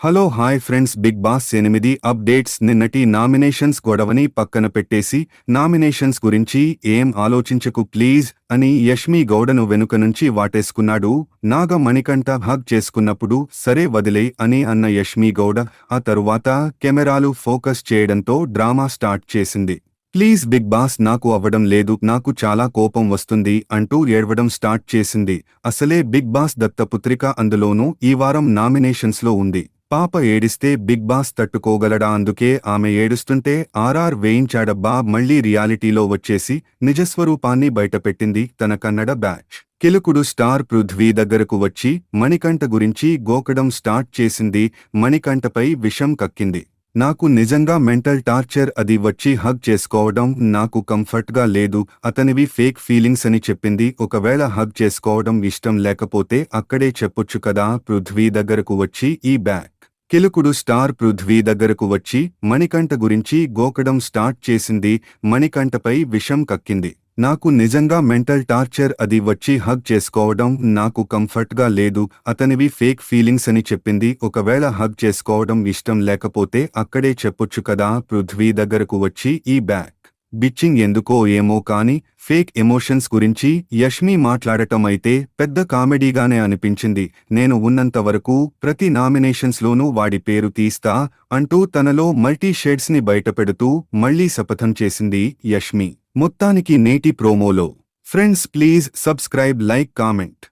Hello hi friends Bigg Boss ఎనిమిది updates నిన్నటి nominations గొడవని పక్కన పెట్టేసి నామినేషన్స్ గురించి ఏం ఆలోచించకు ప్లీజ్ అని యష్మి గౌడను వెనుక నుంచి వాటేసుకున్నాడు. నాగ మణికంఠ హగ్ చేసుకున్నప్పుడు సరే వదిలే అని అన్న యష్మి గౌడ ఆ తరువాత కెమెరాలు ఫోకస్ చేయడంతో డ్రామా స్టార్ట్ చేసింది. ప్లీజ్ బిగ్ బాస్ నాకు అవ్వడం లేదు నాకు చాలా కోపం వస్తుంది అంటూ ఏడవడం స్టార్ట్ చేసింది. అసలే బిగ్ బాస్ దత్తపుత్రిక అందులోనూ ఈ వారం నామినేషన్స్లో ఉంది. పాప ఏడిస్తే బిగ్ బాస్ తట్టుకోగలడా అందుకే ఆమె ఏడుస్తుంటే ఆర్ఆర్ వేయించాడబ్బా మళ్ళీ రియాలిటీలో వచ్చేసి నిజస్వరూపాన్ని బయటపెట్టింది తన కన్నడ బ్యాచ్. కిలుకుడు స్టార్ పృథ్వీ దగ్గరకు వచ్చి మణికంఠ గురించి గోకడం స్టార్ట్ చేసింది మణికంఠపై విషం కక్కింది. నాకు నిజంగా మెంటల్ టార్చర్ అది వచ్చి హగ్ చేసుకోవడం నాకు కంఫర్ట్గా లేదు అతనివి ఫేక్ ఫీలింగ్స్ అని చెప్పింది ఒకవేళ హగ్ చేసుకోవడం ఇష్టం లేకపోతే అక్కడే చెప్పొచ్చు కదా పృథ్వీ దగ్గరకు వచ్చి ఈ బ్యాచ్. కిలుకుడు స్టార్ పృథ్వీ దగ్గరకు వచ్చి మణికంఠ గురించి గోకడం స్టార్ట్ చేసింది. మణికంఠపై విషం కక్కింది. నాకు నిజంగా మెంటల్ టార్చర్ అది వచ్చి హగ్ చేసుకోవడం నాకు కంఫర్ట్గా లేదు. అతనివి ఫేక్ ఫీలింగ్స్ అని చెప్పింది. ఒకవేళ హగ్ చేసుకోవడం ఇష్టం లేకపోతే అక్కడే చెప్పొచ్చు కదా పృథ్వీ దగ్గరకు వచ్చి ఈ బ్యాక్ బిచ్చింగ్ ఎందుకో ఏమో కాని ఫేక్ ఎమోషన్స్ గురించి యష్మి మాట్లాడటం అయితే పెద్ద కామెడీగానే అనిపించింది. నేను ఉన్నంత వరకు ప్రతి నామినేషన్స్లోనూ వాడి పేరు తీస్తా అంటూ తనలో మల్టీ షేడ్స్ని బయటపెడుతూ మళ్ళీ శపథం చేసింది యష్మి. మొత్తానికి నేటి ప్రోమోలో. Friends please subscribe like comment.